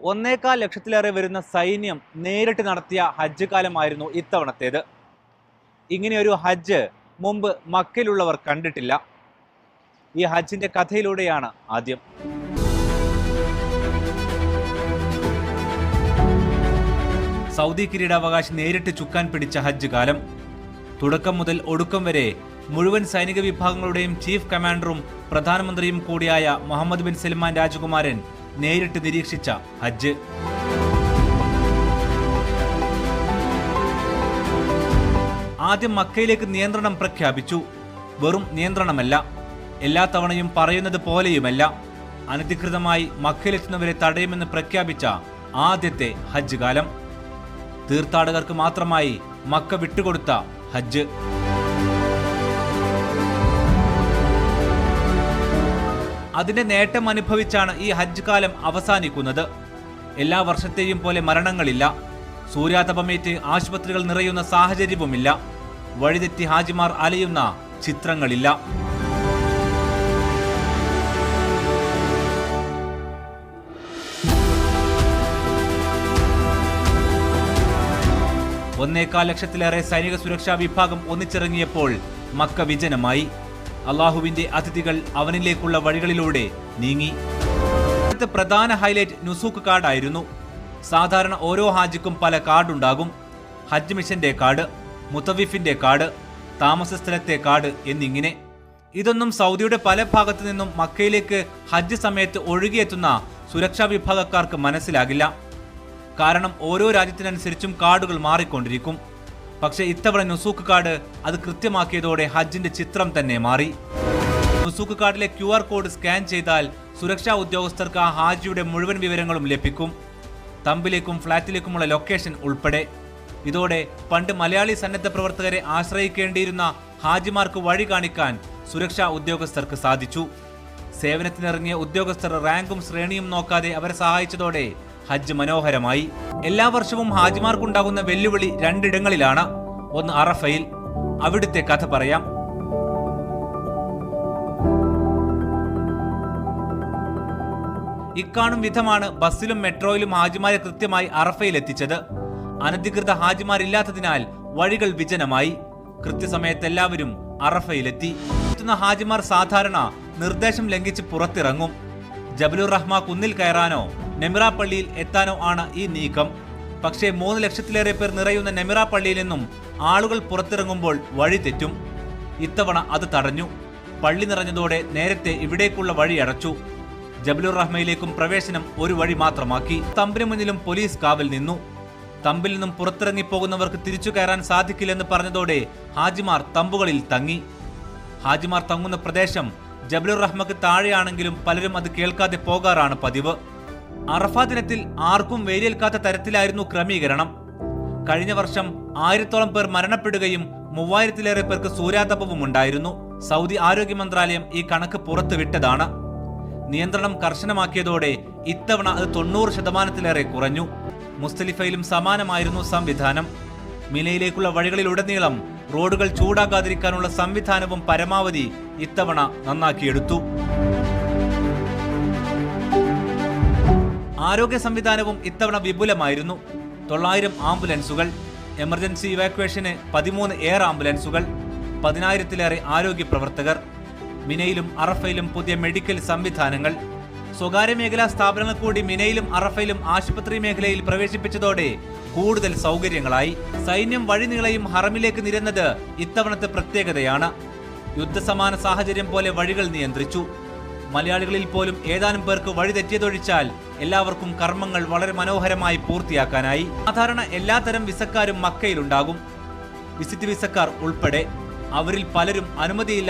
ഒന്നേകാൽ ലക്ഷത്തിലേറെ വരുന്ന സൈന്യം നേരിട്ട് നടത്തിയ ഹജ്ജ് കാലമായിരുന്നു ഇത്തവണത്തേത്. ഇങ്ങനെയൊരു ഹജ്ജ് മുമ്പ് മക്കയിലുള്ളവർ കണ്ടിട്ടില്ല. ഈ ഹജ്ജിന്റെ കഥയിലൂടെയാണ് ആദ്യം. സൗദി കിരീടാവകാശി നേരിട്ട് ചുക്കാൻ പിടിച്ച ഹജ്ജ് കാലം. തുടക്കം മുതൽ ഒടുക്കം വരെ മുഴുവൻ സൈനിക വിഭാഗങ്ങളുടെയും ചീഫ് കമാൻഡറും പ്രധാനമന്ത്രിയും കൂടിയായ മുഹമ്മദ് ബിൻ സൽമാൻ രാജകുമാരൻ നേരിട്ട് നിരീക്ഷിച്ച ഹജ്ജ്. ആദ്യം മക്കയിലേക്ക് നിയന്ത്രണം പ്രഖ്യാപിച്ചു. വെറും നിയന്ത്രണമല്ല എല്ലാ തവണയും പറയുന്നത് പോലെയുമല്ല. അനധികൃതമായി മക്കയിലെത്തുന്നവരെ തടയുമെന്ന് പ്രഖ്യാപിച്ച ആദ്യത്തെ ഹജ്ജ് കാലം. തീർത്ഥാടകർക്ക് മാത്രമായി മക്ക വിട്ടുകൊടുത്ത ഹജ്ജ്. അതിന്റെ നേട്ടം അനുഭവിച്ചാണ് ഈ ഹജ്ജ് കാലം അവസാനിക്കുന്നത്. എല്ലാ വർഷത്തെയും പോലെ മരണങ്ങളില്ല. സൂര്യാതപമേറ്റ് ആശുപത്രികൾ നിറയുന്ന സാഹചര്യവുമില്ല. വഴിതെറ്റി ഹാജിമാർ അലയുന്ന ചിത്രങ്ങളില്ല. ഒന്നേകാൽ ലക്ഷത്തിലേറെ സൈനിക സുരക്ഷാ വിഭാഗം ഒന്നിച്ചിറങ്ങിയപ്പോൾ മക്ക വിജനമായി. അള്ളാഹുവിന്റെ അതിഥികൾ അവനിലേക്കുള്ള വഴികളിലൂടെ നീങ്ങി. ഇവിടുത്തെ പ്രധാന ഹൈലൈറ്റ് നുസൂക്ക് കാർഡായിരുന്നു. സാധാരണ ഓരോ ഹാജിക്കും പല കാർഡുണ്ടാകും. ഹജ്ജ് മിഷന്റെ കാർഡ് മുത്തവിഫിന്റെ കാർഡ് താമസ സ്ഥലത്തെ കാർഡ് എന്നിങ്ങനെ. ഇതൊന്നും സൗദിയുടെ പല ഭാഗത്തു നിന്നും മക്കയിലേക്ക് ഹജ്ജ് സമയത്ത് ഒഴുകിയെത്തുന്ന സുരക്ഷാ വിഭാഗക്കാർക്ക് മനസ്സിലാകില്ല. കാരണം ഓരോ രാജ്യത്തിനനുസരിച്ചും കാർഡുകൾ മാറിക്കൊണ്ടിരിക്കും. പക്ഷേ ഇത്തവണ നുസൂക്ക് കാർഡ് അത് കൃത്യമാക്കിയതോടെ ഹജ്ജിന്റെ ചിത്രം തന്നെ മാറി. നുസൂക്ക് കാർഡിലെ ക്യു ആർ കോഡ് സ്കാൻ ചെയ്താൽ സുരക്ഷാ ഉദ്യോഗസ്ഥർക്ക് ആ ഹാജിയുടെ മുഴുവൻ വിവരങ്ങളും ലഭിക്കും. തമ്പിലേക്കും ഫ്ളാറ്റിലേക്കുമുള്ള ലൊക്കേഷൻ ഉൾപ്പെടെ. ഇതോടെ പണ്ട് മലയാളി സന്നദ്ധ പ്രവർത്തകരെ ആശ്രയിക്കേണ്ടിയിരുന്ന ഹാജിമാർക്ക് വഴി കാണിക്കാൻ സുരക്ഷാ ഉദ്യോഗസ്ഥർക്ക് സാധിച്ചു. സേവനത്തിനിറങ്ങിയ ഉദ്യോഗസ്ഥർ റാങ്കും ശ്രേണിയും നോക്കാതെ അവരെ സഹായിച്ചതോടെ ഹജ്ജ് മനോഹരമായി. എല്ലാ വർഷവും ഹാജിമാർക്കുണ്ടാകുന്ന വെല്ലുവിളി രണ്ടിടങ്ങളിലാണ്. ഒന്ന് അറഫയിൽ. അവിടുത്തെ കഥ പറയാം. ഇക്കാണും വിധമാണ് ബസ്സിലും മെട്രോയിലും ഹാജിമാരെ കൃത്യമായി അറഫയിൽ എത്തിച്ചത്. അനധികൃത ഹാജിമാരില്ലാത്തതിനാൽ വഴികൾ വിജനമായി. കൃത്യസമയത്ത് എല്ലാവരും അറഫയിലെത്തി. എത്തുന്ന ഹാജിമാർ സാധാരണ നിർദ്ദേശം ലംഘിച്ച് പുറത്തിറങ്ങും. ജബലുർ റഹ്മ കുന്നിൽ കയറാനോ നെമിറ പള്ളിയിൽ എത്താനോ ആണ് ഈ നീക്കം. പക്ഷേ മൂന്ന് ലക്ഷത്തിലേറെ പേർ നിറയുന്ന നെമിറ പള്ളിയിൽ നിന്നും ആളുകൾ പുറത്തിറങ്ങുമ്പോൾ വഴി തെറ്റും. ഇത്തവണ അത് തടഞ്ഞു. പള്ളി നിറഞ്ഞതോടെ നേരത്തെ ഇവിടേക്കുള്ള വഴി അടച്ചു. ജബലുർ റഹ്മയിലേക്കും പ്രവേശനം ഒരു വഴി മാത്രമാക്കി. തമ്പിന് മുന്നിലും പോലീസ് കാവൽ നിന്നു. തമ്പിൽ നിന്നും പുറത്തിറങ്ങി പോകുന്നവർക്ക് തിരിച്ചു കയറാൻ സാധിക്കില്ലെന്ന് പറഞ്ഞതോടെ ഹാജിമാർ തമ്പുകളിൽ തങ്ങി. ഹാജിമാർ തങ്ങുന്ന പ്രദേശം ജബലുർ റഹ്മക്ക് താഴെയാണെങ്കിലും പലരും അത് കേൾക്കാതെ പോകാറാണ് പതിവ്. അറഫ ദിനത്തിൽ ആർക്കും വേരിയേൽക്കാത്ത തരത്തിലായിരുന്നു ക്രമീകരണം. കഴിഞ്ഞ വർഷം ആയിരത്തോളം പേർ മരണപ്പെടുകയും മൂവായിരത്തിലേറെ പേർക്ക് സൂര്യാതപവും ഉണ്ടായിരുന്നു. സൗദി ആരോഗ്യ മന്ത്രാലയം ഈ കണക്ക് പുറത്തുവിട്ടതാണ്. നിയന്ത്രണം കർശനമാക്കിയതോടെ ഇത്തവണ അത് തൊണ്ണൂറ് ശതമാനത്തിലേറെ കുറഞ്ഞു. മുസ്തലിഫയിലും സമാനമായിരുന്നു സംവിധാനം. മിനയിലേക്കുള്ള വഴികളിലുടനീളം റോഡുകൾ ചൂടാകാതിരിക്കാനുള്ള സംവിധാനവും പരമാവധി ഇത്തവണ നന്നാക്കിയെടുത്തു. ആരോഗ്യ സംവിധാനവും ഇത്തവണ വിപുലമായിരുന്നു. തൊള്ളായിരം ആംബുലൻസുകൾ എമർജൻസി ഇവാക്വേഷന് പതിമൂന്ന് എയർ ആംബുലൻസുകൾ പതിനായിരത്തിലേറെ ആരോഗ്യ പ്രവർത്തകർ മിനയിലും അറഫയിലും പുതിയ മെഡിക്കൽ സംവിധാനങ്ങൾ. സ്വകാര്യ മേഖലാ സ്ഥാപനങ്ങൾ കൂടി മിനയിലും അറഫയിലും ആശുപത്രി മേഖലയിൽ പ്രവേശിപ്പിച്ചതോടെ കൂടുതൽ സൗകര്യങ്ങളായി. സൈന്യം വഴിനീളയും ഹറമിലേക്ക് നിരന്നത് ഇത്തവണത്തെ പ്രത്യേകതയാണ്. യുദ്ധസമാന സാഹചര്യം പോലെ വഴികൾ നിയന്ത്രിച്ചു. മലയാളികളിൽ പോലും ഏതാനും പേർക്ക് വഴിതെറ്റിയതൊഴിച്ചാൽ എല്ലാവർക്കും കർമ്മങ്ങൾ വളരെ മനോഹരമായി പൂർത്തിയാക്കാനായി. സാധാരണ എല്ലാത്തരം വിസക്കാരും മക്കയിലുണ്ടാകും. വിസിറ്റ് വിസക്കാർ ഉൾപ്പെടെ അവരിൽ പലരും അനുമതിയില്ല